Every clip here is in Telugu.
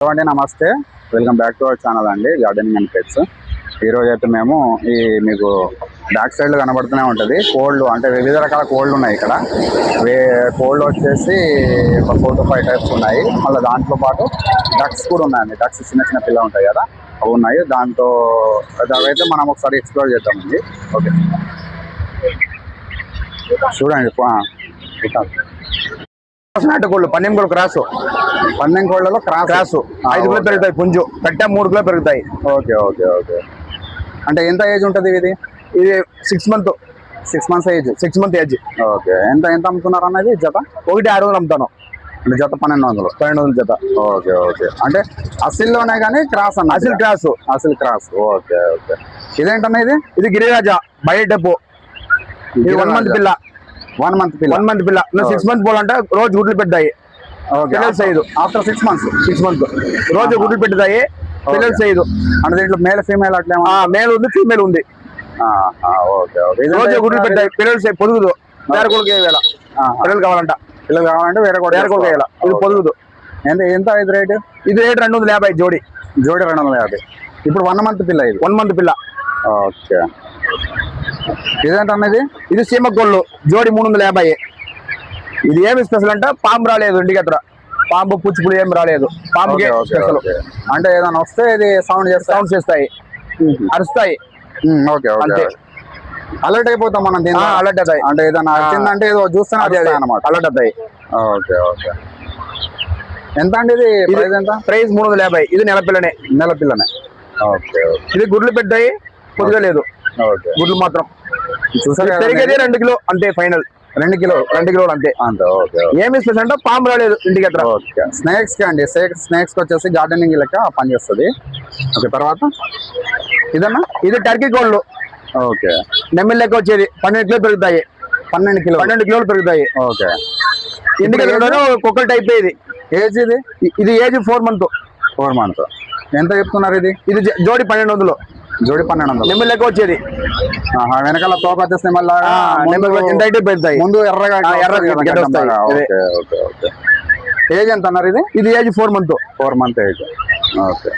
హలో అండి నమస్తే. Welcome back to our channel అండి గార్డెనింగ్ అండ్ పెట్స్ ఈరోజు అయితే మేము ఈ మీకు బ్యాక్ సైడ్ కనబడుతూనే ఉంటుంది. కోళ్ళు అంటే వివిధ రకాల కోళ్ళు ఉన్నాయి ఇక్కడ. వే కోళ్ళు వచ్చేసి ఒక ఫోర్ టు ఫైవ్ టైప్స్ ఉన్నాయి. మళ్ళీ దాంట్లో పాటు డక్స్ కూడా ఉన్నాయండి. డక్స్ చిన్న చిన్న పిల్ల ఉంటాయి కదా అవి ఉన్నాయి. దాంతో అవైతే మనం ఒకసారి ఎక్స్ప్లోర్ చేద్దామండి. ఓకే చూడండి ఆ, ఇట్లా. నాటుకోళ్ళు పన్నెండు కోళ్ళు క్రాసు పన్నెం కోళ్ళలో క్రాస్. క్రాస్. ఐదు కిలో. పెరుగుతాయి పుంజు. కట్ట మూడు కిలో పెరుగుతాయి. Okay okay okay. అంటే ఎంత ఏజ్ ఉంటుంది ఇది? ఇది six month six months age six month age okay. ఎంత ఎంత అమ్ముతున్నారు అన్నది జత? ఒకటి ఆరు వందలు అమ్ముతాను. అంటే జత పన్నెండు వందలు. పన్నెండు వందల జత. Okay okay. అంటే అసిల్లోనే కానీ క్రాస్ అన్న అసలు cross. Aseel cross. Okay okay. ఇదేంటన్నా ఇది? ఇది గిరిరాజా బయట డెపో ఇది వన్ మంత్ పిల్ల. వన్ మంత్ పిల్ల. వన్ మంత్ పిల్ల. సిక్స్ మంత్ పోలంటే రోజు గుడ్లు పెడతాయి. పిల్లలు size after six months six month రోజు గుడ్లు పెడతాయి పిల్లలు సైజు అంటే దీంట్లో మేల్ ఫీమేల్ అట్లా ఆ మేల్ ఉంది ఫీమేల్ ఉంది. ఓకే ఓకే ఇది రోజు గుడ్లు పెడతాయి పిల్లలు? పొదుగుదు. వేరే కొడుకు వేయాల. పిల్లలు కావాలంట. పిల్లలు కావాలంటే వేరే కూడా వేరే కొడుకు వేయాల. ఇది పొదుగుదు. ఎంత ఎంత ఇది రేటు? ఇది రేట్ రెండు వందల యాభై జోడి. జోడి రెండు వందల యాభై. ఇప్పుడు వన్ మంత్ పిల్ల ఇది? వన్ మంత్ పిల్ల. ఓకే ఇదేంటన్నా ఇది? ఇది సీమ కోళ్ళు జోడి మూడు వందల యాభై. ఇది ఏమి స్పెషల్ అంటే పాము రాలేదు ఇంటికి పాంపు పుచ్చుపులు ఏమి రాలేదు. Okay, special. అంటే ఏదైనా వస్తే ఇది సౌండ్ చేస్తా సౌండ్స్ చేస్తాయి. అరుస్తాయి. ఓకే అంతే. అలర్ట్ అయిపోతాం మనం దీని alert అవుతాయి. అంటే ఏదైనా వచ్చిందంటే ఏదో చూస్తేనే అదే అనమాట అలర్ట్ అవుతాయి. Okay okay. ఎంత అండి ఇది? ప్రైస్ ఎంత? ప్రైస్ మూడు వందల యాభై. ఇది నెల పిల్లనే. నెల పిల్లనే. ఓకే ఇది గుడ్లు పెట్టాయి. కొద్దిగా లేదు. గుడ్లు మాత్రం. చూసారు పెరిగేది రెండు కిలో. అంతే ఫైనల్. రెండు కిలో రెండు కిలోలు అంతే. ఏమి స్పెషల్ అంటే పాము రాలేదు ఇంటికి ఓకే. స్నేక్స్కి అండి స్నేక్స్కి వచ్చేసి గార్డెనింగ్ లెక్క పనిచేస్తుంది ఓకే తర్వాత? ఇదన్నా? ఇది టర్కీ కోళ్ళు. ఓకే. నెమ్మిల్ లెక్క వచ్చేది. పన్నెండు కిలో పెరుగుతాయి. పన్నెండు కిలో పన్నెండు కిలోలు పెరుగుతాయి. ఓకే. ఇంటికి కుక్కలు టైప్ ఇది. ఏజ్ ఇది? ఇది age four month four month ఎంత చెప్తున్నారు ఇది? ఇది జోడి పన్నెండు వందలు. జోడి పన్నెండు వందలు. నెమ్మిల్ లెక్క వచ్చేది. వెనకాల తోక వచ్చేస్తే మళ్ళీ నెమ్మిల్ అయితే పెరుగుతాయి. ముందు ఎర్రగా ఎర్రగా ఏజ్ ఎంత అన్నారు ఇది? ఇది age four month. Four month age. Okay.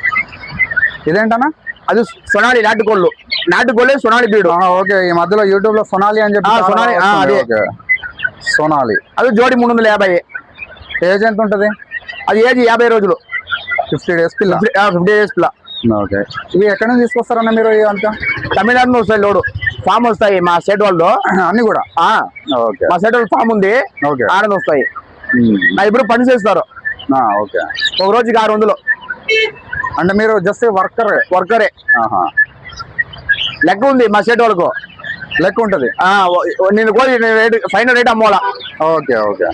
ఇదేంటన్నా? అది సొనాలి నాటుకోళ్ళు. నాటుకోళ్ళే సొనాలి బీడు. ఓకే. ఈ మధ్యలో యూట్యూబ్లో సొనాలి అని చెప్పి సొనాలి. అదే. సొనాలి. అది జోడి మూడు వందల యాభై. ఏజ్ ఎంత ఉంటది? అది ఏజ్ యాభై రోజులు. ఫిఫ్టీ డేస్ పిల్ల. ఫిఫ్టీ డేస్ పిల్ల. ఓకే. ఇవి ఎక్కడి నుంచి తీసుకొస్తారన్న మీరు అంతా? తమిళనాడు నుంచి వస్తాయి లోడు. ఫామ్ వస్తాయి మా స్టేట్ వాళ్ళు అన్ని కూడా? ఓకే. మా స్టేట్ వాళ్ళు ఫామ్ ఉంది. ఓకే. ఆడని వస్తాయి. నా ఇప్పుడు పని చేస్తారు. ఓకే. ఒక రోజుకి ఆరు వందలు అంటే మీరు జస్ట్ వర్కర్? వర్కరే. లెక్క ఉంది మా స్టేట్ వాళ్ళకు. లెక్క ఉంటది? నేను కోరి రేట్ ఫైనల్ రేట్ అమ్మోలా ఓకే ఓకే.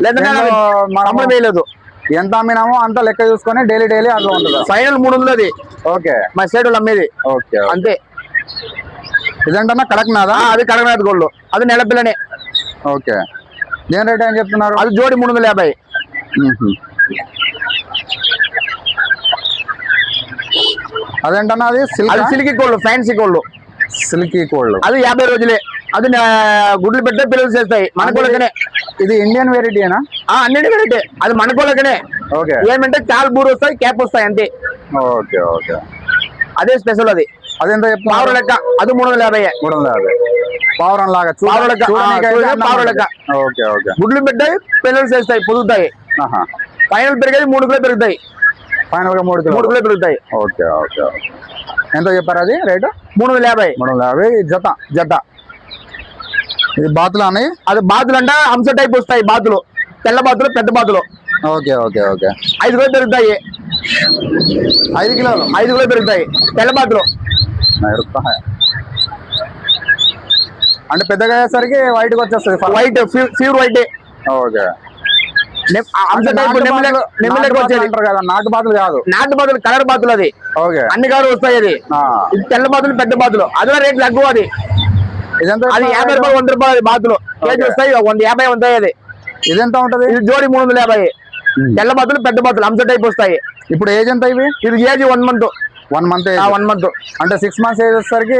లేదంటే మనము- అమ్మడం వేయలేదు. ఎంత అమ్మినామో అంత లెక్క చూసుకొని డైలీ డైలీ అట్లా ఉంటుంది? ఫైనల్ మూడు వందలు అది ఓకే. మా వాళ్ళు అమ్మేది. ఓకే అంతే. ఇదేంటన్నా కడక్నాదా ఆ, అది కడగనాథ్ గోల్డ్. అది నెల పిల్లనే. ఓకే. దేని రేట్ ఏం చెప్తున్నారు? అది జోడి మూడు వందల యాభై. అదేంటన్నా అది? అది సిల్క్ కోళ్ళు ఫ్యాన్సీ కోళ్ళు సిల్కీ కోల్డ్ అది యాభై రోజులే. అది గుడ్లు పెట్టే పిల్లలు చేస్తాయి. మన కోళ్ళకనే ఇది ఇండియన్ వెరైటీనా ఆ, అన్నిటి వెరైటీ అది మన కోళ్ళకనే. ఓకే. ఏమంటే కాల్ బూరు వస్తాయి క్యాప్ వస్తాయి అంతే. Okay okay. అదే స్పెషల్ అది. అదెంత పావుర లెక్క అది మూడు వందల యాభై మూడు వందల యాభై. పావురం లాగా పావురం లెక్క, అన్నం పావురం. లెక్క. Okay okay. గుడ్లు పెట్టాయి పిల్లలు చేస్తాయి పొదుగుతాయి. ఫైనల్ పెరిగేది మూడు కిలో పెరుగుతాయి. ఫైనల్గా మూడు మూడు కిలో పెరుగుతాయి. Okay okay okay. ఎంత చెప్పారు అది రేటు? మూడు వందల యాభై. మూడు వందల యాభై జత? జత. ఇది బాతులు అని? అది బాతులు అంటే హంస టైప్ వస్తాయి బాతులు. తెల్ల బాతులు పెద్ద బాతులు. Okay okay okay. ఐదు కిలో పెరుగుతాయి. ఐదు కిలోలు? ఐదు కిలో పెరుగుతాయి. తెల్ల బాతులు. అంటే పెద్దగా అయ్యేసరికి వైట్కి వచ్చేస్తుంది. White pure white okay. నాటు బాతులు- కదా నాటు బాతులు కాదు. నాటు బాతులు కలర్ బాతులు అది. ఓకే. అన్ని కాదు వస్తాయి అది. తెల్ల బాతులు పెద్ద బాతులు. అదే రేట్ తక్కువ అది. అది యాభై రూపాయలు వంద రూపాయలు బాతులు. కేజీ. వస్తాయి వంద యాభై ఉంటాయి అది. ఇదెంత ఉంటది? ఇది జోడి మూడు వందల యాభై. తెల్ల బాతులు పెద్ద బాతులు హంస టైప్ వస్తాయి. ఇప్పుడు ఏజ్ ఎంత ఇవి? ఇది age one month. One month one month. అంటే సిక్స్ మంత్స్ ఏజ్ వచ్చేసరికి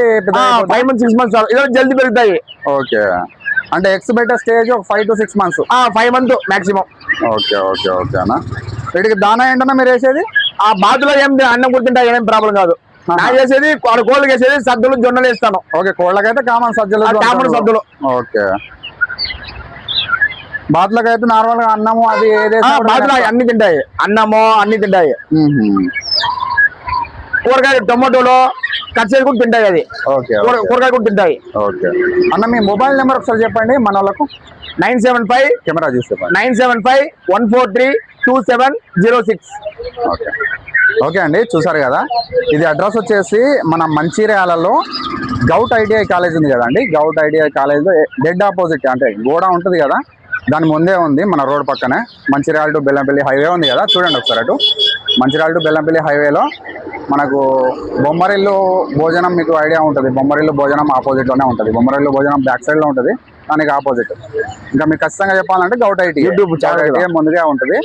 ఫైవ్ మంత్స్ సిక్స్ మంత్స్ ఇదో జల్దీ పెరుగుతాయి. ఓకే. అంటే ఎక్స్ బెటర్ స్టేజ్ ఒక five to six months five month maximum okay okay okay అన్న. వీటికి దానా ఏంటన్నా మీరు వేసేది? ఆ బాతులో ఏం అన్నం గుర్తుంటా ఏమేం ప్రాబ్లం కాదు. నా చేసేది వాళ్ళ కోళ్ళు వేసేది సద్దులు జొన్నలు వేస్తాను. ఓకే కోళ్ళకైతే కామన్ సజ్జలు కామన్ సద్దులు. ఓకే. బాతులకైతే నార్మల్గా అన్నము అది ఏదైతే బాతులు అన్ని తింటాయి. అన్నము అన్ని తింటాయి. కూరగాయ టొమాటోలు కచ్చేది కూడా తింటాయి అది. ఓకే కూర- కూరగాయ కూడా తింటాయి. ఓకే. అన్న మీ మొబైల్ నెంబర్ ఒకసారి చెప్పండి మన వాళ్ళకు. నైన్ సెవెన్ ఫైవ్ కెమెరా చూసి చెప్పండి. Nine seven five one four three two seven zero six. Okay. Okay అండి చూసారు కదా? ఇది అడ్రస్ వచ్చేసి మన మంచిర్యాలలో గౌట్ ఐటీఐ కాలేజ్ ఉంది కదండి? Govt ITI college dead opposite అంటే గోడ ఉంటుంది కదా? దాని ముందే ఉంది మన రోడ్ పక్కనే. మంచిర్యాల టు బెల్లంపల్లి హైవే ఉంది కదా? చూడండి ఒకసారి అటు. మంచిర్యాల టు బెల్లంపల్లి హైవేలో మనకు బొమ్మరిల్లు భోజనం మీకు ఐడియా ఉంటుంది. బొమ్మరిల్లు భోజనం ఆపోజిట్లోనే ఉంటుంది. బొమ్మరిల్లు భోజనం బ్యాక్ సైడ్లో ఉంటుంది. దానికి ఆపోజిట్ ఇంకా మీకు ఖచ్చితంగా చెప్పాలంటే govt IT YouTube channel IT ముందుగా ఉంటుంది.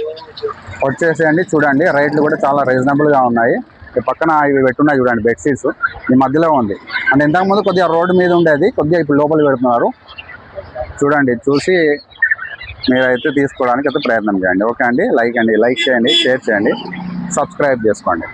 వచ్చేసేయండి చూడండి. రేట్లు కూడా చాలా రీజనబుల్గా ఉన్నాయి. ఈ పక్కన ఇవి పెట్టున్నాయి చూడండి బెడ్షీట్స్ ఈ మధ్యలో ఉంది. అంటే ఇంతకుముందు కొద్దిగా రోడ్డు మీద ఉండేది. కొద్దిగా ఇప్పుడు లోపల పెడుతున్నారు చూడండి చూసి మీరైతే తీసుకోవడానికి అయితే ప్రయత్నం చేయండి. ఓకే అండి? లైక్ అండి లైక్ చేయండి షేర్ చేయండి. సబ్స్క్రైబ్ చేసుకోండి.